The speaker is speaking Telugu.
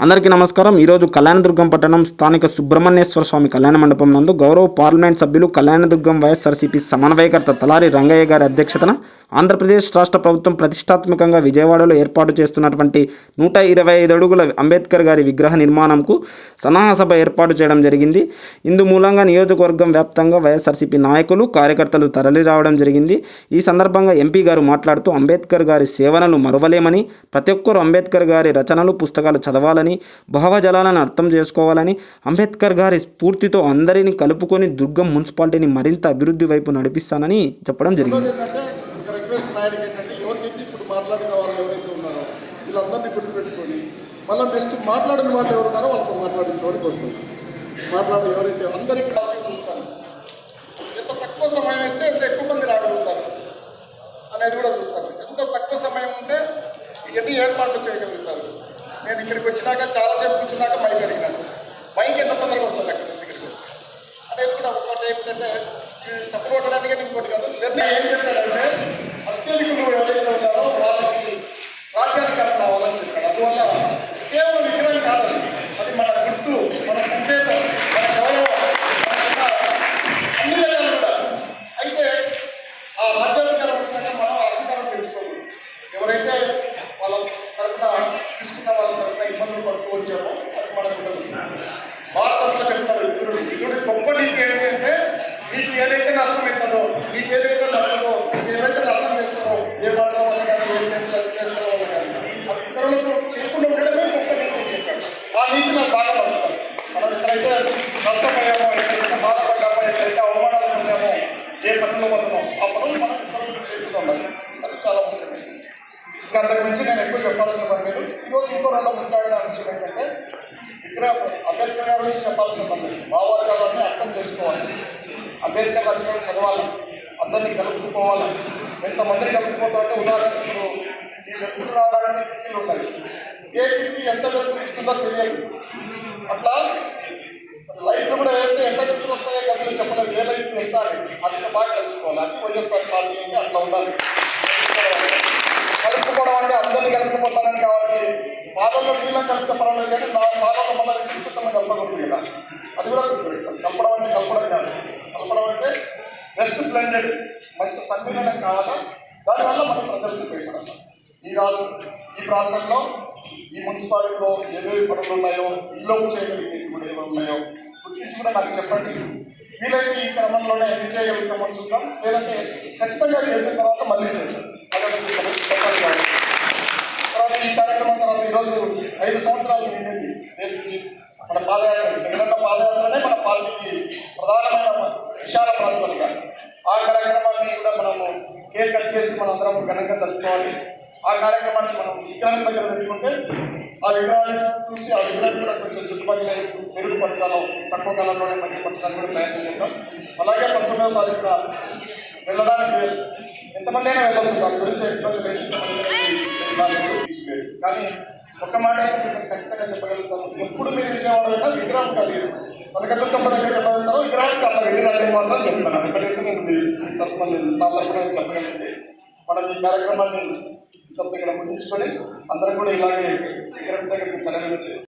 అందరికీ నమస్కారం. ఈరోజు కళ్యాణదుర్గం పట్టణం స్థానిక సుబ్రహ్మణ్యేశ్వర స్వామి కళ్యాణ మండపం నందు గౌరవ పార్లమెంట్ సభ్యులు కళ్యాణదుర్గం వైఎస్ఆర్సీపీ సమన్వయకర్త తలారి రంగయ్య గారి అధ్యక్షతన ఆంధ్రప్రదేశ్ రాష్ట్ర ప్రభుత్వం ప్రతిష్టాత్మకంగా విజయవాడలో ఏర్పాటు చేస్తున్నటువంటి నూట ఇరవై ఐదు అడుగుల అంబేద్కర్ గారి విగ్రహ నిర్మాణంకు సన్నాహ సభ ఏర్పాటు చేయడం జరిగింది. ఇందు మూలంగా నియోజకవర్గం వ్యాప్తంగా వైఎస్ఆర్సీపీ నాయకులు కార్యకర్తలు తరలి రావడం జరిగింది. ఈ సందర్భంగా ఎంపీ గారు మాట్లాడుతూ అంబేద్కర్ గారి సేవలను మరువలేమని ప్రతి ఒక్కరూ అంబేద్కర్ గారి రచనలు పుస్తకాలు చదవాలని భావజలాలను అర్థం చేసుకోవాలని అంబేద్కర్ గారి స్ఫూర్తితో అందరినీ కలుపుకొని దుర్గం మున్సిపాలిటీని మరింత అభివృద్ధి వైపు నడిపిస్తానని చెప్పడం జరిగింది. నాయుడికి ఏంటంటే ఎవరికైతే ఇప్పుడు మాట్లాడిన వాళ్ళు ఎవరైతే ఉన్నారో వీళ్ళందరినీ గుర్తుపెట్టుకొని మళ్ళీ నెక్స్ట్ మాట్లాడిన వాళ్ళు ఎవరు ఉన్నారో వాళ్ళతో మాట్లాడించమని కోరుకుంటున్నాను మాట్లాడే ఎవరైతే అందరికీ కావాలని చూస్తారు. ఎంత తక్కువ సమయం ఇస్తే ఎంత ఎక్కువ మంది రాగలుగుతారు అనేది కూడా చూస్తారు. ఎంత తక్కువ సమయం ఉంటే ఎన్ని ఏర్పాట్లు చేయగలుగుతారు. నేను ఇక్కడికి వచ్చినాక చాలాసేపు కూర్చున్నాక మైక్ అడిగినాను. మైక్ ఎంత తొందరగా వస్తుంది అక్కడ నుంచి ఇక్కడికి వస్తుంది అనేది కూడా ఒకటి ఏంటంటే సపోర్ట్ అవ్వడానికి ఇంకోటి కాదు. నిర్ణయం ఏం చెప్పాడంటే అత్యధికులు ఎవరైతే ఉన్నారో వాళ్ళకి రాజ్యాధికారం రావాలని చెప్పాడు అందువల్ల కేవలం విగ్రహం కాదు అది. అది మన గుర్తు మన సంకేతం మన గౌరవం మనకున్న అన్ని రకాలు కూడా అయితే ఆ రాజ్యాధికారం వచ్చినాక మనం ఆ అధికారం పెంచుకోవాలి ఎవరైతే వాళ్ళ తరఫున తీసుకున్న వాళ్ళ తరఫున ఇబ్బందులు పడుతూ వచ్చామో అది మనకు ఉండదు భారతంలో చెప్తాడు విదురుడు విదురుడి గొప్ప నీకు ఏంటి అంటే నీకు ఏదైతే నష్టం అవుతుందో నీకు ఏదైతే నష్టమో నీకు ఏవైతే నష్టం చేస్తారో ఏ మాటల వల్ల కానీ ఏ చేతుల చేసిన వల్ల కానీ అది ఇతరులతో చేయకుండా ఉండడమే గొప్ప నీకు చెప్పాడు ఆ నీతి నాకు బాగా నచ్చుతుంది. మనం ఎక్కడైతే నష్టపోయామో ఎక్కడైతే బాధపడ్డామో ఎక్కడైతే అవమానాలు పొందామో ఏ పనులు పడుతున్నాం ఆ పనులు మనం ఇతరులకు చేయకుండా ఉండాలి. అది చాలా ముఖ్యమైనది. ఇంకా అంతకు మించి నేను ఎక్కువ చెప్పాల్సిన ఈరోజు ఇంకో రెండో ముఖ్యమైన అంశం ఏంటంటే ఇక్కడ అంబేద్కర్ గారి గురించి చెప్పాల్సిన పని భావోద్యాలన్నీ అర్థం చేసుకోవాలి. అంబేద్కర్ రచనలు చదవాలి అందరినీ కలుపుకుపోవాలి ఎంతమందిని కలుపుకుపోతారంటే ఉదాహరణకు ఇప్పుడు ఈ వ్యక్తులు రావడానికి కిటికీలు ఉన్నాయి ఏ కిటికీ ఎంత వ్యక్తులు ఇస్తుందో తెలియదు. అట్లా లైట్లు కూడా వేస్తే ఎంత వ్యక్తులు వస్తాయో గదులు చెప్పలేదు. ఏ లైట్ ఎంత అని అట్లా బాగా తెలుసుకోవాలి. అది వైఎస్ఆర్ పార్టీ అట్లా ఉండాలి. కలుపుకోవడం అంటే అందరినీ కలుపుకుపోతానని కావాలి. పాలల్లో నీళ్ళని కలిపితే పర్వాలేదు కానీ నా పాలల్లో మళ్ళీ విశిష్టతను కలపకూడదు కదా. అది కూడా గుర్తుపెట్టుకోండి కలపడం అంటే కలపడం కాదు. కలపడం అంటే బెస్ట్ బ్లెండెడ్ మంచి సమ్మేళనం కావాలా? దానివల్ల మనం ప్రజలకు ఉపయోగపడాలి ఈ రాజు ఈ ప్రాంతంలో ఈ మున్సిపాలిటీలో ఏవేవి పనులు ఉన్నాయో ఇల్లు చేయగలిగేవి కూడా ఏమైనా ఉన్నాయో గుర్తించి కూడా నాకు చెప్పండి. వీలైతే ఈ క్రమంలోనే ఎన్ని చేయగలుగుతామో చూద్దాం. లేదంటే ఖచ్చితంగా చేసిన తర్వాత మళ్ళీ చేద్దాం. ఈరోజు ఐదు సంవత్సరాలు నిండింది దేనికి మన పాదయాత్ర జగనన్న పాదయాత్రనే మన పార్టీకి ప్రధానమైన విశాల ప్రాంతాలుగా. ఆ కార్యక్రమాన్ని కూడా మనము కేక్ కట్ చేసి మనందరం ఘనంగా జరుపుకోవాలి. ఆ కార్యక్రమాన్ని మనం విగ్రహం దగ్గర పెట్టుకుంటే ఆ విగ్రహాన్ని చూసి ఆ విగ్రహం కూడా కొంచెం చుట్టుపక్కల మెరుగుపరచాలో తక్కువ కాలంలోనే మెరుగుపరచడానికి కూడా ప్రయత్నం చేద్దాం. అలాగే పంతొమ్మిదవ తారీఖున వెళ్ళడానికి ఎంతమంది అయినా వెళ్ళొచ్చు. దాని గురించి ఇబ్బంది లేదు. కానీ ఒక మాట అయితే ఖచ్చితంగా చెప్పగలుగుతాను. ఎప్పుడు మీరు విజయవాడ వెళ్ళినా విగ్రహం మనకి కనకదుర్గమ్మ దగ్గరికి దగ్గర వెళ్తారో విగ్రహానికి అట్లా వెళ్ళినట్టు మాత్రం చెప్తాను ఎక్కడైతే నేను మీ తరఫున నేను నా తరఫున నేను చెప్పగలిగింది మనం ఈ కార్యక్రమాన్ని ఇంత దగ్గర ముగించుకొని అందరం కూడా ఇలాగే విగ్రహం దగ్గరికి తరలి